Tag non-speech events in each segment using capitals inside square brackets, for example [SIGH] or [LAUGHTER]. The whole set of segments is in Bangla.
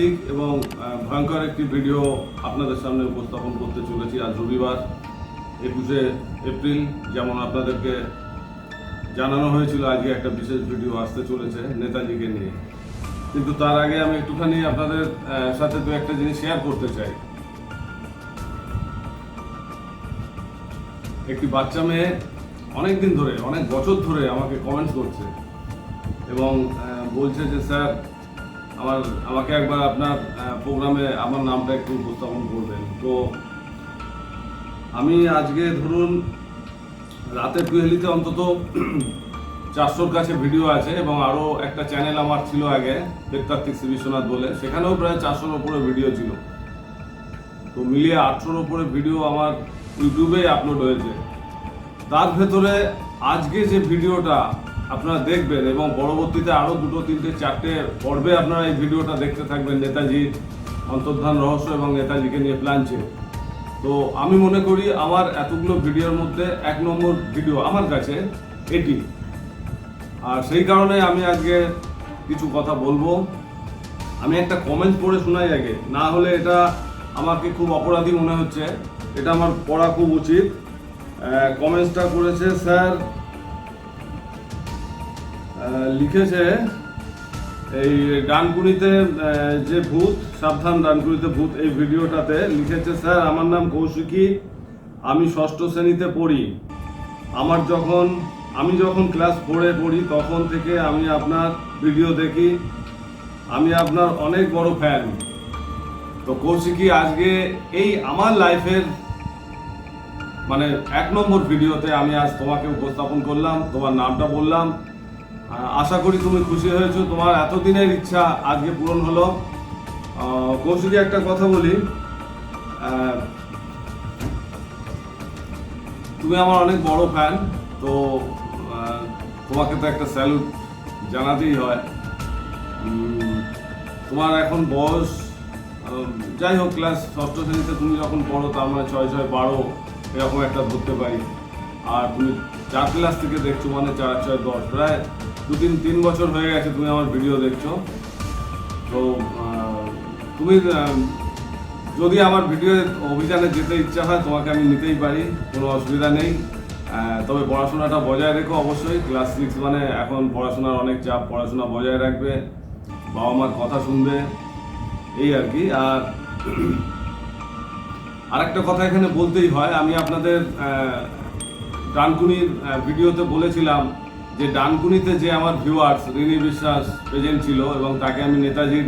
সাংঘাতিক এবং ভয়ঙ্কর একটি ভিডিও আপনাদের সামনে উপস্থাপন করতে চলেছি আজ রবিবার, একুশে এপ্রিল। যেমন আপনাদেরকে জানানো হয়েছিল, আজকে একটা বিশেষ ভিডিও আসতে চলেছে নেতাজিকে নিয়ে। কিন্তু তার আগে আমি একটুখানি আপনাদের সাথে দু একটা জিনিস শেয়ার করতে চাই। একটি বাচ্চা মেয়ে অনেক দিন ধরে, অনেক বছর ধরে আমাকে কমেন্টস করছে এবং বলছে যে, স্যার আমার, আমাকে একবার আপনার প্রোগ্রামে আমার নামটা একটু উপস্থাপন করবেন। তো আমি আজকে ধরুন রাতের কুহেলিতে অন্তত [CLEARS THROAT] চারশোর কাছে ভিডিও আছে এবং আরও একটা চ্যানেল আমার ছিল আগে বেদতাত্ত্বিক শ্রী বিশ্বনাথ বলে। সেখানেও প্রায় চারশোর ওপরে ভিডিও ছিল। তো মিলিয়ে আটশোর ওপরে ভিডিও আমার ইউটিউবে আপলোড হয়েছে। তার ভেতরে আজকে যে ভিডিওটা আপনারা দেখবেন এবং পরবর্তীতে আরও দুটো, তিনটে, চারটে পর্বে আপনারা এই ভিডিওটা দেখতে থাকবেন নেতাজির অন্তর্ধান রহস্য এবং নেতাজিকে নিয়ে প্ল্যানছে তো আমি মনে করি আমার এতগুলো ভিডিওর মধ্যে এক নম্বর ভিডিও আমার কাছে এটি। আর সেই কারণে আমি আজকে কিছু কথা বলব। আমি একটা কমেন্ট পড়ে শোনাই আগে, না হলে এটা আমাকে খুব অপরাধী মনে হচ্ছে। এটা আমার পড়া খুব উচিত। কমেন্টসটা করেছে স্যার লিখেছে এই ডানকুনিতে আহ, যে ভূত সাবধান ডানকুনিতে ভূত এই ভিডিওটাতে লিখেছে স্যার আমার নাম কৌশিকী। আমি ষষ্ঠ শ্রেণীতে পড়ি। আমার যখন আমি যখন ক্লাস ফোরে পড়ি তখন থেকে আমি আপনার ভিডিও দেখি। আমি আপনার অনেক বড় ফ্যান। তো কৌশিকী আজকে এই আমার লাইফের মানে এক নম্বর ভিডিওতে আমি আজ তোমাকে উপস্থাপন করলাম তোমার নামটা বললাম। আশা করি তুমি খুশি হয়েছো। তোমার এতদিনের ইচ্ছা আজকে পূরণ হলো। কৌশিকী একটা কথা বলি। তুমি আমার অনেক বড় ফ্যান তো তোমাকে তো একটা স্যালুট জানাতেই হয়। তোমার এখন বয়স যাই হোক ক্লাস ষষ্ঠ শ্রেণীতে তুমি যখন পড়ো, তার মানে ছয় ছয় বারো, এরকম একটা ধরতে পারি। আর তুমি চার ক্লাস থেকে দেখছ মানে চার, ছয়, দশ, প্রায় দু তিন তিন বছর হয়ে গেছে তুমি আমার ভিডিও দেখছ। তো তুমি যদি আমার ভিডিও অভিযানে যেতে ইচ্ছা হয়, তোমাকে আমি নিতেই পারি, কোনো অসুবিধা নেই। তবে পড়াশোনাটা বজায় রেখো অবশ্যই। ক্লাস সিক্স মানে এখন পড়াশোনার অনেক চাপ, পড়াশোনা বজায় রাখবে, বাবা মার কথা শুনবে, এই আর কি। আর [CLEARS THROAT] আরেকটা কথা এখানে বলতেই হয়, আমি আপনাদের ডানকুনির ভিডিওতে বলেছিলাম যে ডানকুনিতে যে আমার ভিউয়ার্স রিনি বিশ্বাস প্রেজেন্ট ছিল এবং তাকে আমি নেতাজির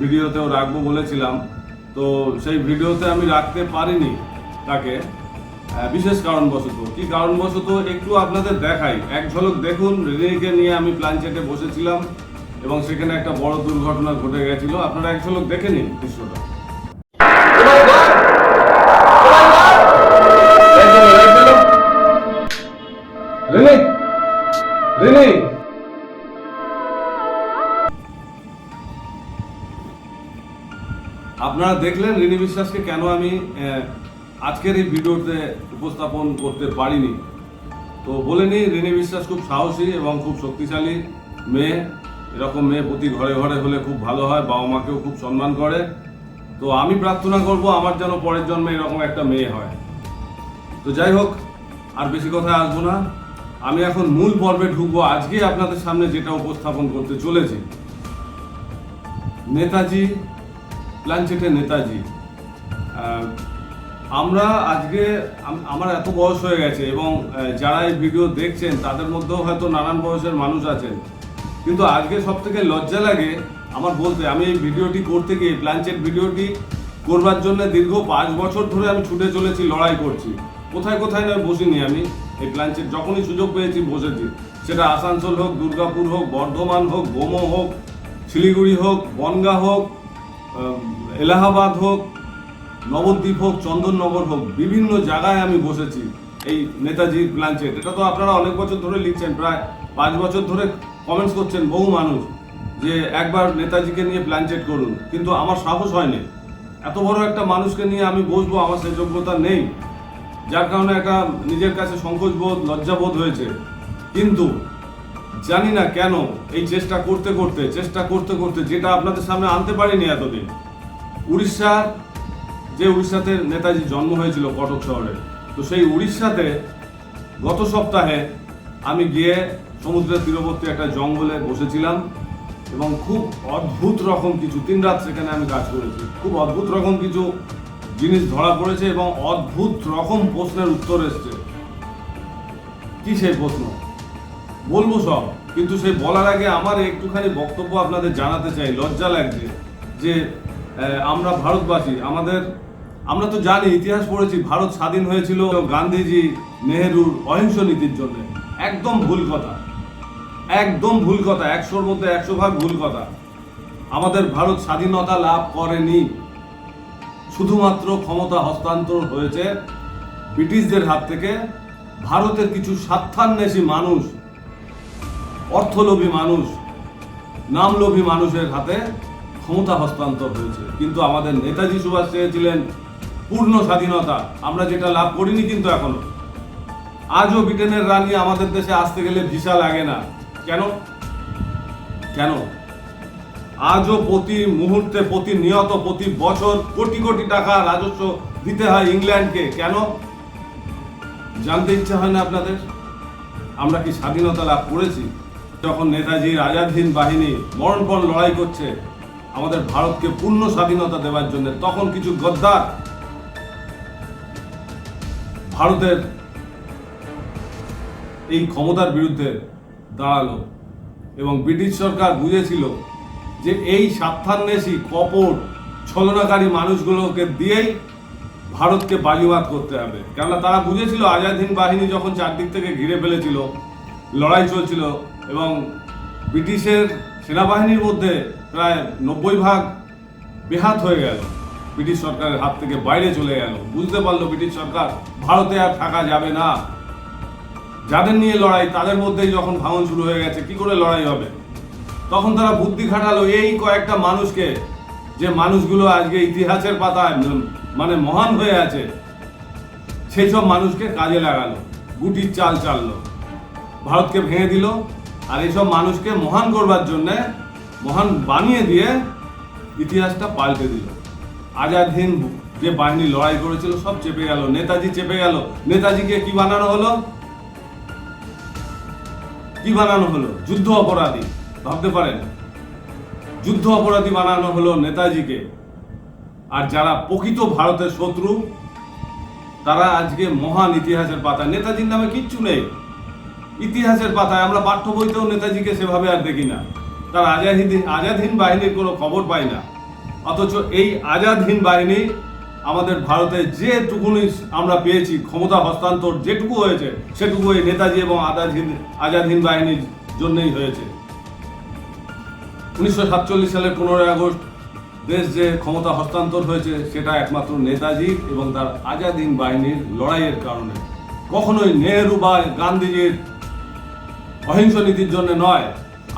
ভিডিওতেও রাখব বলেছিলাম, তো সেই ভিডিওতে আমি রাখতে পারিনি তাকে বিশেষ কারণবশত। কি কারণবশত একটু আপনাদের দেখাই। এক ঝলক দেখুন, রিনিকে নিয়ে আমি প্ল্যানচেটে বসেছিলাম এবং সেখানে একটা বড় দুর্ঘটনা ঘটে গেছিল। আপনারা এক ঝলক দেখে নিন দৃশ্যটা। রিনি আপনারা দেখলেন রিনি বিশ্বাসকে কেন আমি আজকের এই ভিডিওতে উপস্থাপন করতে পারিনি। তো বলে নিই রিনি বিশ্বাস খুব সাহসী এবং খুব শক্তিশালী মেয়ে। এরকম মেয়ে প্রতি ঘরে ঘরে হলে খুব ভালো হয়, বাবা মাকেও খুব সম্মান করে। তো আমি প্রার্থনা করব আমার যেন পরের জন্মে এরকম একটা মেয়ে হয়। তো যাই হোক, আর বেশি কথা আসব না। আমি এখন মূল পর্বে ঢুকবো। আজকে আপনাদের সামনে যেটা উপস্থাপন করতে চলেছি। নেতাজি, প্ল্যানচেটে নেতাজি। আমরা আজকে আমার এত বয়স হয়ে গেছে এবং যারা এই ভিডিও দেখছেন, তাদের মধ্যেও হয়তো নানান বয়সের মানুষ আছেন। কিন্তু আজকে সব থেকে লজ্জা লাগে আমার বলতে, আমি এই ভিডিওটি করতে গিয়ে প্লানচেট ভিডিওটি করবার জন্য দীর্ঘ পাঁচ বছর ধরে আমি ছুটে চলেছি, লড়াই করছি। কোথায় কোথায় নয় বসিনি আমি। এই প্ল্যানচেট যখনই সুযোগ পেয়েছি, বসেছি। সেটা আসানসোল হোক, দুর্গাপুর হোক, বর্ধমান হোক, গোমো হোক, শিলিগুড়ি হোক, বনগা হোক এলাহাবাদ হোক, নবদ্বীপ হোক, চন্দননগর হোক, বিভিন্ন জায়গায় আমি বসেছি এই নেতাজির প্ল্যানচেট এটা তো আপনারা অনেক বছর ধরে লিখছেন, প্রায় পাঁচ বছর ধরে কমেন্টস করছেন বহু মানুষ যে একবার নেতাজিকে নিয়ে প্ল্যানচেট করুন। কিন্তু আমার সাহস হয়নি। এত বড় একটা মানুষকে নিয়ে আমি বসবো, আমার সে যোগ্যতা নেই। যার কারণে একটা নিজের কাছে সংকোচ বোধ লজ্জাবোধ হয়েছে। কিন্তু জানি না কেন এই চেষ্টা করতে করতে, চেষ্টা করতে করতে যেটা আপনাদের সামনে আনতে পারিনি এতদিন উড়িষ্যার যে উড়িষ্যাতে নেতাজি জন্ম হয়েছিল কটক শহরে, তো সেই উড়িষ্যাতে গত সপ্তাহে আমি গিয়ে সমুদ্রের তীরবর্তী একটা জঙ্গলে বসেছিলাম এবং খুব অদ্ভুত রকম কিছু, তিন রাত সেখানে আমি কাজ করেছি, খুব অদ্ভুত রকম কিছু জিনিস ধরা পড়েছে এবং অদ্ভুত রকম প্রশ্নের উত্তর এসছে। কি সেই প্রশ্ন? বলব সব, কিন্তু সেই বলার আগে আমার একটুখানি বক্তব্য আপনাদের জানাতে চাই। লজ্জা লাগছে যে আমরা ভারতবাসী, আমাদের, আমরা তো জানি, ইতিহাস পড়েছি, ভারত স্বাধীন হয়েছিল গান্ধীজি নেহেরুর অহিংস নীতির জন্য। একদম ভুল কথা। একদম ভুল কথা, একশোর মধ্যে একশো ভাগ ভুল কথা। আমাদের ভারত স্বাধীনতা লাভ করেনি। শুধুমাত্র ক্ষমতা হস্তান্তর হয়েছে ব্রিটিশদের হাত থেকে। ভারতের কিছু স্বার্থান্বেষী মানুষ, অর্থলোভী মানুষ, নামলোভী মানুষের হাতে ক্ষমতা হস্তান্তর হয়েছে। কিন্তু আমাদের নেতাজি সুভাষ চেয়েছিলেন পূর্ণ স্বাধীনতা। আমরা যেটা লাভ করিনি কিন্তু এখনও। আজও ব্রিটেনের রানী আমাদের দেশে আসতে গেলে ভিসা লাগে না। কেন? কেন? আজও প্রতি মুহূর্তে, প্রতিনিয়ত, প্রতি বছর কোটি কোটি টাকা রাজস্ব দিতে হয় ইংল্যান্ডকে। কেন? জানতে ইচ্ছা হয় না আপনাদের? আমরা কি স্বাধীনতা লাভ করেছি? যখন নেতাজির আজাদহীন বাহিনী মরণপণ লড়াই করছে, আমাদের ভারতকে পূর্ণ স্বাধীনতা দেওয়ার জন্য তখন কিছু গদ্দার ভারতের এই ক্ষমতার বিরুদ্ধে দাঁড়াল এবং ব্রিটিশ সরকার বুঝেছিল যে এই স্বার্থান্বেষী, কপট, ছলনাকারী মানুষগুলোকে দিয়েই ভারতকে বাজিমাত করতে হবে। কেননা তারা বুঝেছিল আজাদ হিন্দ বাহিনী যখন চারদিক থেকে ঘিরে ফেলেছিল, লড়াই চলছিল এবং ব্রিটিশের সেনাবাহিনীর মধ্যে প্রায় নব্বই ভাগ বেহাত হয়ে গেল, ব্রিটিশ সরকারের হাত থেকে বাইরে চলে গেল। বুঝতে পারল ব্রিটিশ সরকার ভারতে আর থাকা যাবে না। যাদের নিয়ে লড়াই, তাদের মধ্যেই যখন ভাঙন শুরু হয়ে গেছে, কি করে লড়াই হবে? তখন তারা বুদ্ধি খাটালো, এই কয়েকটা মানুষকে, যে মানুষগুলো আজকে ইতিহাসের পাতায় মানে মহান হয়ে আছে সেই সব মানুষকে কাজে লাগালো, গুটির চাল চাললো, ভারতকে ভেঙে দিল, আর এইসব মানুষকে মহান করবার জন্যে, মহান বানিয়ে দিয়ে ইতিহাসটা পাল্টে দিল। আজাদ হিন্দ যে বাহিনী লড়াই করেছিল, সব চেপে গেল, নেতাজি চেপে গেল। নেতাজিকে কি বানানো হলো? কি বানানো হলো? যুদ্ধ অপরাধী। ভাবতে পারেন, যুদ্ধ অপরাধী বানানো হলো নেতাজিকে। আর যারা প্রকৃত ভারতের শত্রু, তারা আজকে মহান ইতিহাসের পাতায়, নেতাজির নামে কিচ্ছু নেই। ইতিহাসের পাতায় আমরা পাঠ্য বইতেও নেতাজিকে সেভাবে আর দেখি না। তার আজাদ আজাদহীন বাহিনীর কোনো খবর পাই না। অথচ এই আজাদহীন বাহিনী আমাদের ভারতে যেটুকুনি আমরা পেয়েছি, ক্ষমতা হস্তান্তর যেটুকু হয়েছে সেটুকু এই নেতাজি এবং আজাদহীন আজাদহীন বাহিনীর জন্যই হয়েছে। উনিশশো সাতচল্লিশ সালের পনেরোই আগস্ট দেশ যে ক্ষমতা হস্তান্তর হয়েছে, সেটা একমাত্র নেতাজির এবং তার আজাদিন বাহিনীর লড়াইয়ের কারণে। কখনোই নেহেরু বা গান্ধীজির অহিংস নীতির জন্য নয়।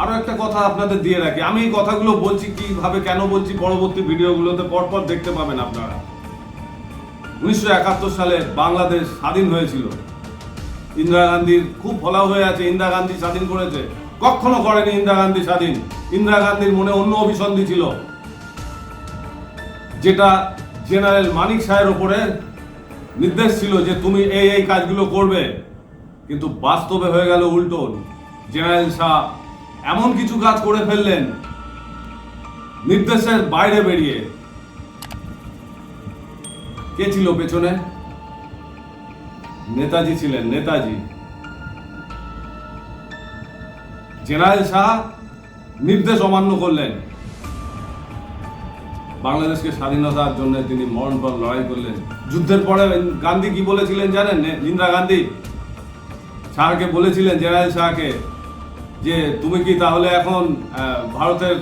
আরও একটা কথা আপনাদের দিয়ে রাখি। আমি এই কথাগুলো বলছি, কীভাবে, কেন বলছি, পরবর্তী ভিডিওগুলোতে পরপর দেখতে পাবেন আপনারা। উনিশশো একাত্তর সালে বাংলাদেশ স্বাধীন হয়েছিল। ইন্দিরা গান্ধীর খুব ফলা হয়ে আছে, ইন্দিরা গান্ধী স্বাধীন করেছে। কখনো করেনি ইন্দিরা গান্ধী স্বাধীন। ইন্দিরা গান্ধীর মনে অন্য অভিসন্ধি ছিল, যেটা জেনারেল মানিক সাহের ওপরে নির্দেশ ছিল যে তুমি এই এই কাজগুলো করবে। কিন্তু বাস্তবে হয়ে গেল উল্টো। জেনারেল শাহ এমন কিছু কাজ করে ফেললেন, নির্দেশের বাইরে বেরিয়ে। কে ছিল পেছনে? নেতাজি ছিলেন, নেতাজি। জেনারেল শাহ নির্দেশ অমান্য করলেন। বাংলাদেশকে স্বাধীনতার জন্য তিনি মরণপণ লড়াই করলেন। যুদ্ধের পরে গান্ধী কি বলেছিলেন জানেন? ইন্দিরা গান্ধী শাহকে বলেছিলেন, জেনারেল শাহকে যে তুমি কি তাহলে এখন ভারতের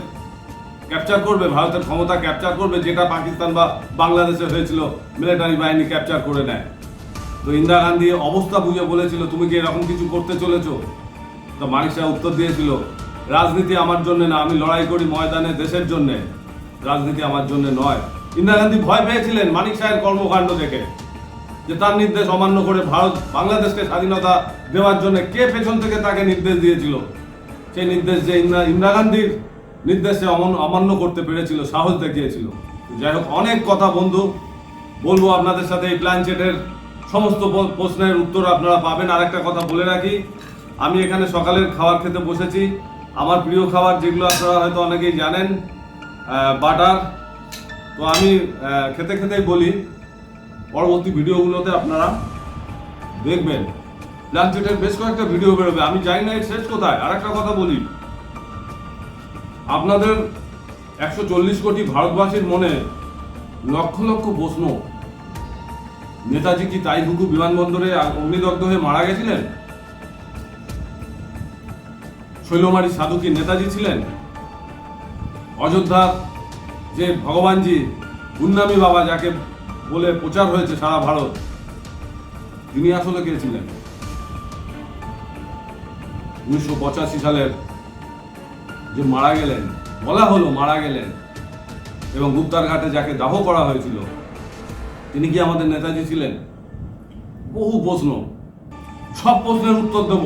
ক্যাপচার করবে? ভারতের ক্ষমতা ক্যাপচার করবে? যেটা পাকিস্তান বা বাংলাদেশে হয়েছিল মিলিটারি বাহিনী ক্যাপচার করে নেয়। তো ইন্দিরা গান্ধী অবস্থা বুঝে বলেছিল, তুমি কি এরকম কিছু করতে চলেছো? তো মানিক শাহ উত্তর দিয়েছিল, রাজনীতি আমার জন্য না, আমি লড়াই করি ময়দানে দেশের জন্য। রাজনীতি আমার জন্য নয়। ইন্দিরা গান্ধী ভয় পেয়েছিলেন মানিক শাহের কর্মকাণ্ড দেখে, যে তার নির্দেশ অমান্য করে ভারত বাংলাদেশকে স্বাধীনতা দেওয়ার জন্য কে পেছন থেকে তাকে নির্দেশ দিয়েছিল? সেই নির্দেশ যে ইন্দিরা গান্ধীর নির্দেশে অমান্য করতে পেরেছিল, সাহস দেখিয়েছিল। যাই হোক, অনেক কথা বন্ধু, বলব আপনাদের সাথে এই প্ল্যানচেটের সমস্ত প্রশ্নের উত্তর আপনারা পাবেন। আর একটা কথা বলে রাখি আমি এখানে সকালের খাবার খেতে বসেছি। আমার প্রিয় খাবার যেগুলো আপনারা হয়তো অনেকেই জানেন বাটার। তো আমি খেতে খেতেই বলি, পরবর্তী ভিডিওগুলোতে আপনারা দেখবেন। প্ল্যানচেটের বেশ কয়েকটা ভিডিও বেরোবে। আমি জানি না এর শেষ কোথায়। আর একটা কথা বলি, আপনাদের একশো চল্লিশ কোটি ভারতবাসীর মনে লক্ষ লক্ষ প্রশ্ন। নেতাজি কি তাইহুকু বিমানবন্দরে অগ্নিদগ্ধ হয়ে মারা গেছিলেন? শৈলমারি সাধু কি নেতাজি ছিলেন? অযোধ্যার যে ভগবানজি গুন্নামী বাবা যাকে বলে প্রচার হয়েছে সারা ভারত, তিনি আসলে কে ছিলেন? উনিশশো পঁচাশি সালের যে মারা গেলেন, বলা হলো মারা গেলেন এবং গুপ্তার ঘাটে যাকে দাহ করা হয়েছিল, তিনি কি আমাদের নেতাজি ছিলেন? বহু প্রশ্ন। সব প্রশ্নের উত্তর দেব।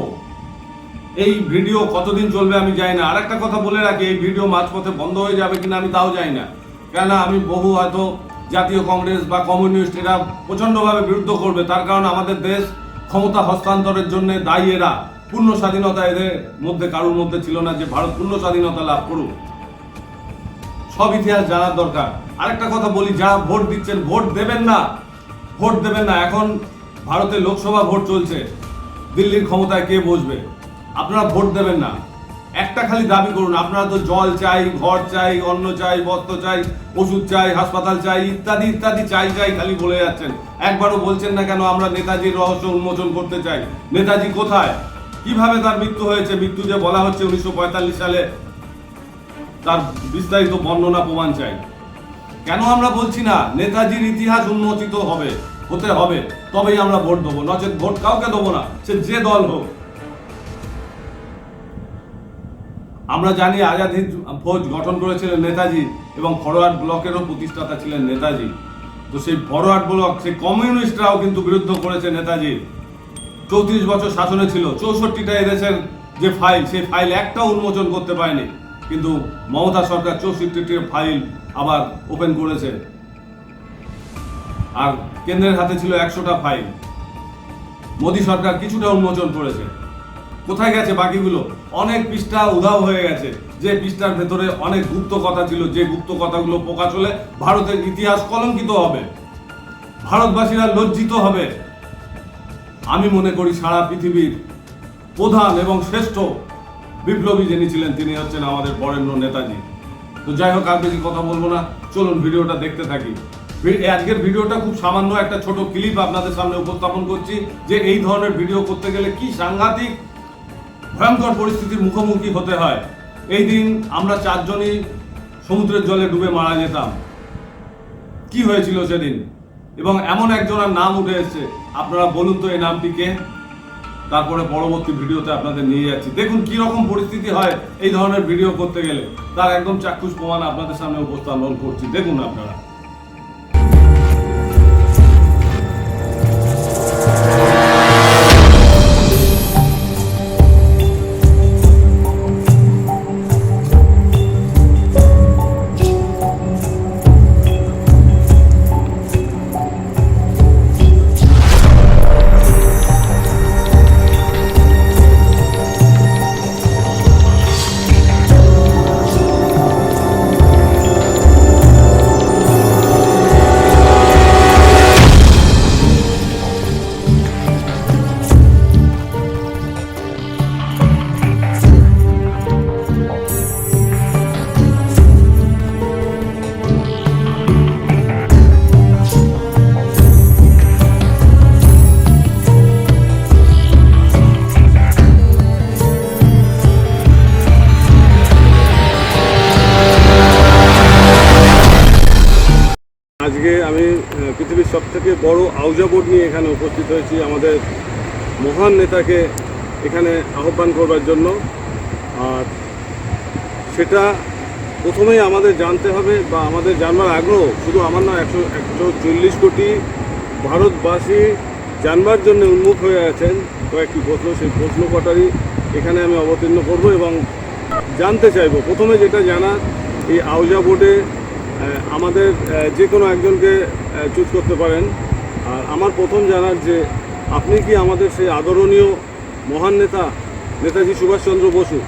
এই ভিডিও কতদিন চলবে আমি জানি না। আর একটা কথা বলে রাখি, এই ভিডিও মাঝপথে বন্ধ হয়ে যাবে কিনা আমি তাও জানি না। কেননা আমি বহু হয়তো জাতীয় কংগ্রেস বা কমিউনিস্ট এরা প্রচণ্ডভাবে বিরুদ্ধ করবে। তার কারণ আমাদের দেশ ক্ষমতা হস্তান্তরের জন্য দায়ী এরা। পূর্ণ স্বাধীনতা এদের মধ্যে কারোর মধ্যে ছিল না যে ভারত পূর্ণ স্বাধীনতা লাভ করুক। সব ইতিহাস জানার দরকার। আরেকটা কথা বলি, যারা ভোট দিচ্ছেন, ভোট দেবেন না। ভোট দেবেন না। এখন ভারতে লোকসভা ভোট চলছে। দিল্লির ক্ষমতায় কে বসবে? আপনারা ভোট দেবেন না। একটা খালি দাবি করুন, আপনারা তো জল চাই, ঘর চাই, অন্ন চাই, বস্ত্র চাই, ওষুধ চাই, হাসপাতাল চাই, ইত্যাদি ইত্যাদি, চাই চাই, খালি বলে যাচ্ছেন। একবারও বলছেন না কেন আমরা নেতাজির রহস্য উন্মোচন করতে চাই? নেতাজি কোথায়? কীভাবে তার মৃত্যু হয়েছে? মৃত্যু যে বলা হচ্ছে উনিশশো পঁয়তাল্লিশ সালে, তার বিস্তারিত বর্ণনা প্রমাণ চাই। কেন আমরা বলছি না? নেতাজির ইতিহাস উন্মোচিত হবে, হতে হবে, তবেই আমরা ভোট দেবো। নচেত ভোট কাউকে দেবো না, সে যে দল হোক। আমরা জানি আজাদ হিন্দ ফৌজ গঠন করেছিলেন নেতাজি এবং ফরওয়ার্ড ব্লকেরও প্রতিষ্ঠাতা ছিলেন নেতাজি। তো সেই ফরওয়ার্ড ব্লক, সেই কমিউনিস্টরাও কিন্তু বিরুদ্ধ করেছে নেতাজি। চৌত্রিশ বছর শাসনে ছিল, চৌষট্টিটা এদেশের যে ফাইল, সেই ফাইল একটাও উন্মোচন করতে পারেনি। কিন্তু মমতা সরকার চৌষট্টিটির ফাইল আবার ওপেন করেছে। আর কেন্দ্রের হাতে ছিল একশোটা ফাইল। মোদী সরকার কিছুটা উন্মোচন করেছে। কোথায় গেছে বাকিগুলো? অনেক পৃষ্ঠা উধাও হয়ে গেছে। যে পৃষ্ঠার ভেতরে অনেক গুপ্ত কথা ছিল, যে গুপ্ত কথাগুলো প্রকাশ হলে ভারতের ইতিহাস কলঙ্কিত হবে। ভারতবাসীরা লজ্জিত হবে। আমি মনে করি সারা পৃথিবীর প্রধান এবং শ্রেষ্ঠ বিপ্লবী যিনি ছিলেন, তিনি হচ্ছেন আমাদের বরেণ্য নেতাজি। তো যাই হোক, আর বেশি কথা বলব না। চলুন ভিডিওটা দেখতে থাকি। আজকের ভিডিওটা খুব সামান্য একটা ছোট ক্লিপ আপনাদের সামনে উপস্থাপন করছি, যে এই ধরনের ভিডিও করতে গেলে কি সাংঘাতিক ভয়ঙ্কর পরিস্থিতির মুখোমুখি হতে হয়। এই দিন আমরা চারজনই সমুদ্রের জলে ডুবে মারা যেতাম। কি হয়েছিল সেদিন? এবং এমন একজনের নাম উঠে এসেছে। আপনারা বলুন তো এই নামটি কে? তারপরে পরবর্তী ভিডিওতে আপনাদের নিয়ে যাচ্ছি। দেখুন কি রকম পরিস্থিতি হয় এই ধরনের ভিডিও করতে গেলে। তার একদম চাক্ষুষ প্রমাণ আপনাদের সামনে উপস্থাপন করছি। দেখুন আপনারা। থেকে বড় আউজা বোর্ড নিয়ে এখানে উপস্থিত হয়েছি। আমাদের মহান নেতাকে এখানে আহ্বান করবার জন্য। আর সেটা প্রথমেই আমাদের জানতে হবে বা আমাদের জানবার আগ্রহ, শুধু আমার না, একশো একশো চল্লিশ কোটি ভারতবাসী জানবার জন্য উন্মুখ হয়ে আছেন। কয়েকটি প্রশ্ন, সেই প্রশ্ন কটারই এখানে আমি অবতীর্ণ করব এবং জানতে চাইব। প্রথমে যেটা জানা এই আউজা বোর্ডে আমাদের যে কোনো একজনকে চুজ করতে পারেন। আর আমার প্রথম জানার যে, আপনি কি আমাদের সেই আদরণীয় মহান নেতা, নেতাজি সুভাষচন্দ্র বসু?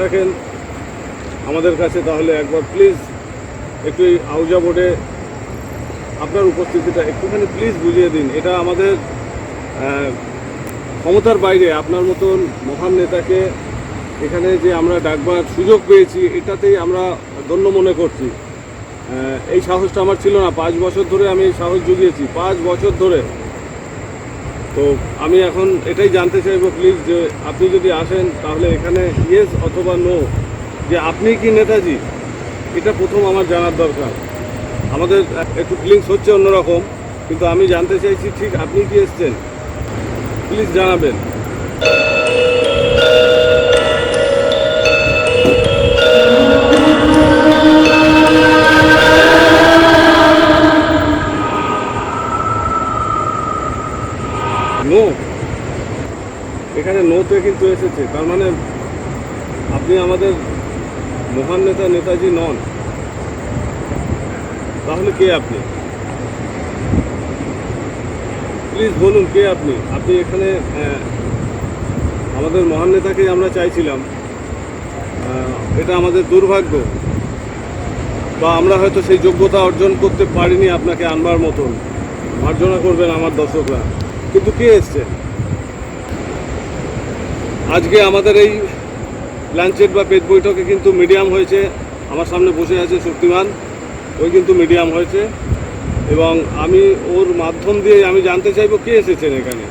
থাকেন, আমাদের কাছে তাহলে একবার প্লিজ একটু এই আউজা বোর্ডে আপনার উপস্থিতিটা একটুখানি প্লিজ বুঝিয়ে দিন। এটা আমাদের ক্ষমতার বাইরে আপনার মতন মহান নেতাকে এখানে যে আমরা ডাকবার সুযোগ পেয়েছি, এটাতেই আমরা ধন্য মনে করছি। এই সাহসটা আমার ছিল না। পাঁচ বছর ধরে আমি এই সাহস জুগিয়েছি। পাঁচ বছর ধরে তো আমি এখন এটাই জানতে চাইব প্লিজ যে আপনি যদি আসেন, তাহলে এখানে ইয়েস অথবা নো যে আপনি কি নেতাজি? এটা প্রথম আমার জানার দরকার। আমাদের একটু ফিলিংস হচ্ছে অন্যরকম, কিন্তু আমি জানতে চাইছি, ঠিক আপনি কি এসছেন? প্লিজ জানাবেন। নো এখানে নোতে কিন্তু এসেছে তার মানে আপনি আমাদের মহান নেতা নেতাজি নন। তাহলে কে আপনি? প্লিজ বলুন কে আপনি? আপনি এখানে আহ, আমাদের মহান নেতাকেই আমরা চাইছিলাম। এটা আমাদের দুর্ভাগ্য। বা আমরা হয়তো সেই যোগ্যতা অর্জন করতে পারিনি আপনাকে আনবার মতন। মার্জনা করবেন আমার দর্শকরা। কিন্তু কে এসছে? আজকে আমাদের এই লাঞ্চেট বা পেট বৈঠকে কিন্তু মিডিয়াম হয়েছে। আমার সামনে বসে আছে শক্তিমান। ওই কিন্তু মিডিয়াম হয়েছে। এবং আমি ওর মাধ্যম দিয়ে আমি জানতে চাইব কে এসেছেন এখানে।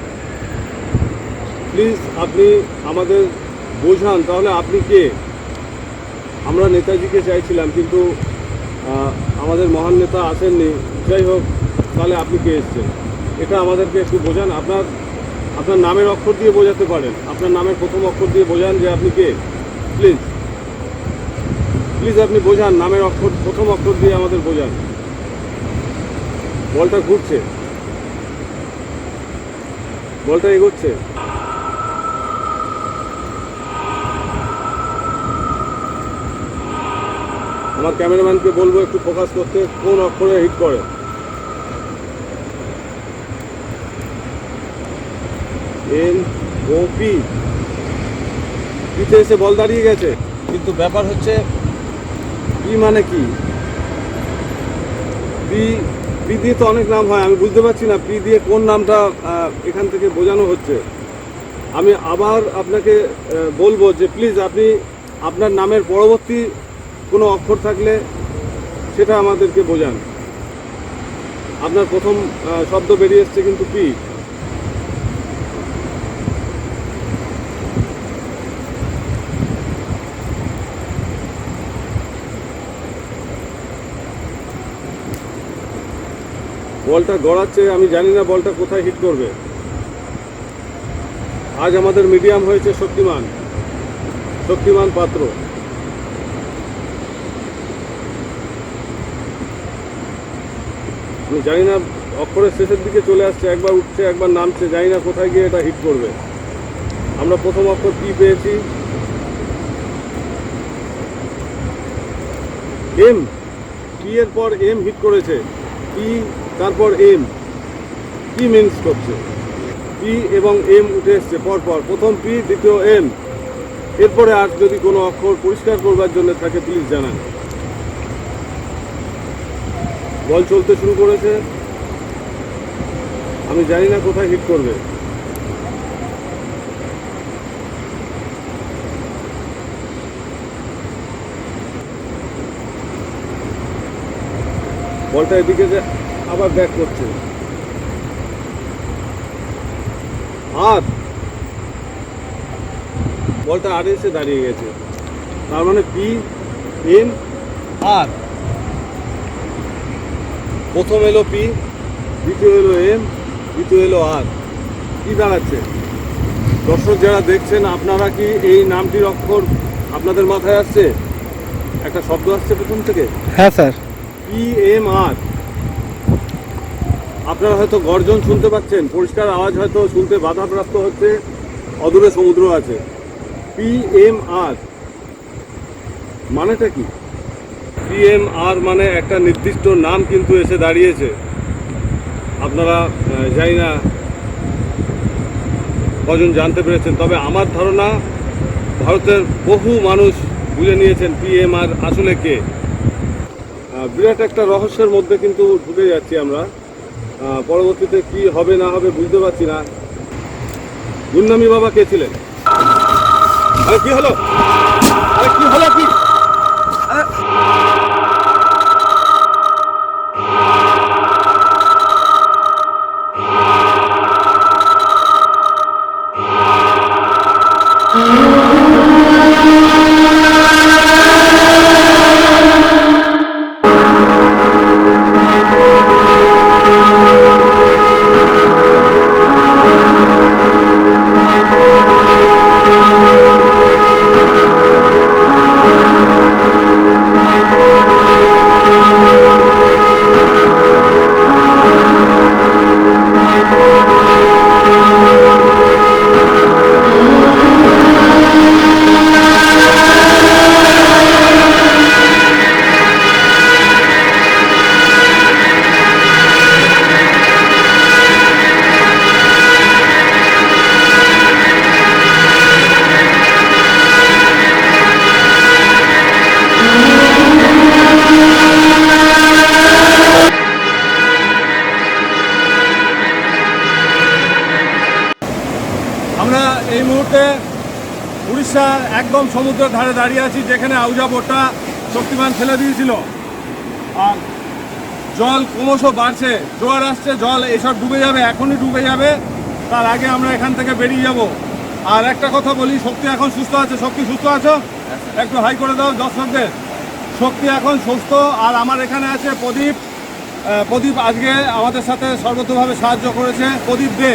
প্লিজ আপনি আমাদের বোঝান, তাহলে আপনি কে? আমরা নেতাজিকে চাইছিলাম, কিন্তু আমাদের মহান নেতা আসেননি। যাই হোক, তাহলে আপনি কে এসছেন? এটা আমাদেরকে একটু বোঝান। আপনার আপনার নামের অক্ষর দিয়ে বোঝাতে পারেন। আপনার নামের প্রথম অক্ষর দিয়ে বোঝান যে আপনি কে। প্লিজ প্লিজ আপনি বোঝান, নামের অক্ষর, প্রথম অক্ষর দিয়ে আমাদের বোঝান। বলটা ঘুরছে। বলটা এগোচ্ছে। আমার ক্যামেরাম্যানকে বলব একটু ফোকাস করতে, কোন অক্ষরে হিট করে। N O, P. পিতে এসে বল দাঁড়িয়ে গেছে। কিন্তু ব্যাপার হচ্ছে, পি মানে কি? পি পি দিয়ে তো অনেক নাম হয়, আমি বুঝতে পারছি না পি দিয়ে কোন নামটা এখান থেকে বোঝানো হচ্ছে। আমি আবার আপনাকে বলব যে প্লিজ আপনি আপনার নামের পরবর্তী কোনো অক্ষর থাকলে সেটা আমাদেরকে বোঝান। আপনার প্রথম শব্দ বেরিয়ে এসছে কিন্তু পি। বলটা গড়াচ্ছে, আমি জানি না বলটা কোথায় হিট করবে। আজ আমাদের মিডিয়াম হয়েছে শক্তিমান শক্তিমান পাত্র। আমি জানি না, অক্ষরের শেষের দিকে চলে আসছে, একবার উঠছে, একবার নামছে, জানি না কোথায় গিয়ে এটা হিট করবে। আমরা প্রথম অক্ষর পি পেয়েছি? এম পি এর পর এম হিট করেছে পি তারপর এম। কি মিন্স করছে? পি এবং এম উঠে এসছে পরপর। প্রথম পি, দ্বিতীয় এম। এরপরে আর যদি কোনো অক্ষর পরিষ্কার করবার জন্য থাকে প্লিজ জানান। বল চলতে শুরু করেছে। আমি জানি না কোথায় হিট করবে। বলটা এদিকে যে আবার ব্যাক করছে। আর বলটা আর এসে দাঁড়িয়ে গেছে। তার মানে পি এম আর প্রথম এলো পি দ্বিতীয় এলো এম দ্বিতীয় এলো আর কি দাঁড়াচ্ছে? দর্শক যারা দেখছেন আপনারা কি এই নামটির অক্ষর আপনাদের মাথায় আসছে? একটা শব্দ আসছে প্রথম থেকে? হ্যাঁ স্যার। পি এম আর আপনারা হয়তো গর্জন শুনতে পাচ্ছেন, পরিষ্কার আওয়াজ হয়তো শুনতে বাধাপ্রাপ্ত হচ্ছে, অদূরে সমুদ্র আছে। পি এম আর, মানেটা কি? পি এম আর মানে একটা নির্দিষ্ট নাম কিন্তু এসে দাঁড়িয়েছে। আপনারা জানি না কজন জানতে পেরেছেন, তবে আমার ধারণা ভারতের বহু মানুষ বুঝে নিয়েছেন পি এম আর আসলে কে। বিরাট একটা রহস্যের মধ্যে কিন্তু ঢুকে যাচ্ছি আমরা। পরবর্তীতে কি হবে, না হবে বুঝতে পারছি না। গুন্নামি বাবা কে ছিলেন? আরে কি হলো? আরে কি হলো কি? সমুদ্রের ধারে দাঁড়িয়ে আছি, যেখানে আউজা বোটটা শক্তিমান ফেলে দিয়েছিল। আর জল ক্রমশ বাড়ছে, জোয়ার আসছে, জল এসব ডুবে যাবে, এখনই ডুবে যাবে। তার আগে আমরা এখান থেকে বেরিয়ে যাব। আর একটা কথা বলি, শক্তি এখন সুস্থ আছে, শক্তি সুস্থ আছো? একটু হাই করে দাও দর্শকদের। শক্তি এখন সুস্থ, আর আমার এখানে আছে প্রদীপ। প্রদীপ আজকে আমাদের সাথে সর্বতভাবে সাহায্য করেছে, প্রদীপ দে।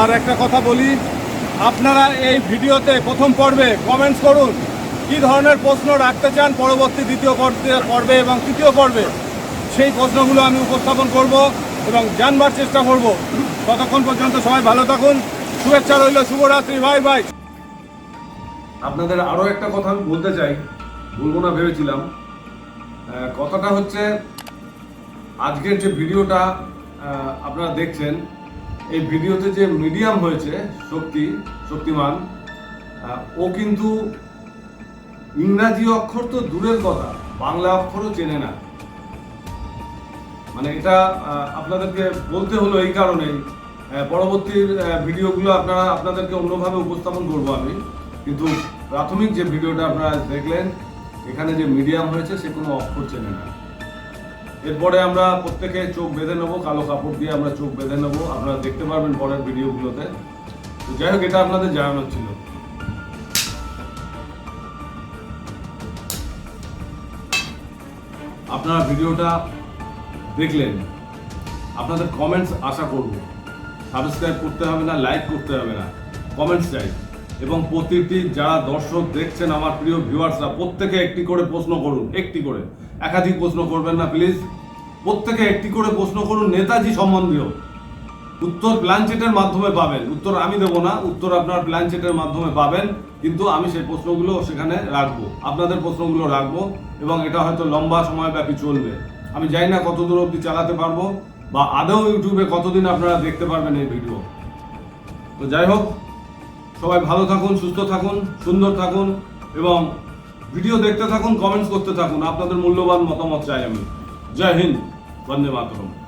আর একটা কথা বলি আপনারা এই ভিডিওতে প্রথম পর্বে কমেন্টস করুন। কী ধরনের প্রশ্ন রাখতে চান পরবর্তী দ্বিতীয় পর্বে- এবং তৃতীয় পর্বে? সেই প্রশ্নগুলো আমি উপস্থাপন করব এবং জানবার চেষ্টা করব। ততক্ষণ পর্যন্ত সবাই ভালো থাকুন। শুভেচ্ছা রইল, শুভরাত্রি ভাই ভাই আপনাদের আরও একটা কথা আমি বলতে চাই। বলব না, ভেবেছিলাম। কথাটা হচ্ছে, আজকের যে ভিডিওটা আপনারা দেখছেন এই ভিডিওতে যে মিডিয়াম হয়েছে শক্তি শক্তিমান ও কিন্তু ইংরাজি অক্ষর তো দূরের কথা বাংলা অক্ষরও চেনে না। মানে এটা আপনাদেরকে বলতে হলো এই কারণেই। আহ, পরবর্তী আহ, ভিডিওগুলো আপনারা আপনাদেরকে অন্যভাবে উপস্থাপন করব আমি। কিন্তু প্রাথমিক যে ভিডিওটা আপনারা দেখলেন এখানে যে মিডিয়াম হয়েছে সে কোনো অক্ষর চেনে না। এরপরে আমরা প্রত্যেকে চোখ বেঁধে নেব, কালো কাপড় দিয়ে আমরা চোখ বেঁধে নেব। আপনারা দেখতে পারবেন পরের ভিডিওগুলোতে। তো যাই হোক, এটা আপনাদের জানানোর ছিল। আপনারা ভিডিওটা দেখলেন। আপনাদের কমেন্টস আশা করব। সাবস্ক্রাইব করতে হবে না লাইক করতে হবে না। কমেন্টস চাই। এবং প্রতিটি যারা দর্শক দেখছেন, আমার প্রিয় ভিউয়ার্সরা প্রত্যেকে একটি করে প্রশ্ন করুন, একটি করে। একাধিক প্রশ্ন করবেন না প্লিজ প্রত্যেকে একটি করে প্রশ্ন করুন, নেতাজি সম্বন্ধীয়। উত্তর প্ল্যানচেটের মাধ্যমে পাবেন। উত্তর আমি দেবো না, উত্তর আপনার প্ল্যানচেটের মাধ্যমে পাবেন, কিন্তু আমি সেই প্রশ্নগুলো সেখানে রাখব, আপনাদের প্রশ্নগুলো রাখব, এবং এটা হয়তো লম্বা সময়ব্যাপী চলবে। আমি জানি না কত দূর অবধি চালাতে পারব, বা আদৌ ইউটিউবে কতদিন আপনারা দেখতে পারবেন এই ভিডিও তো যাই হোক, সবাই ভালো থাকুন, সুস্থ থাকুন, সুন্দর থাকুন, এবং ভিডিও দেখতে থাকুন কমেন্টস করতে থাকুন। আপনাদের মূল্যবান মতামত চাই আমি। জয় হিন্দ। वंदे मातरम।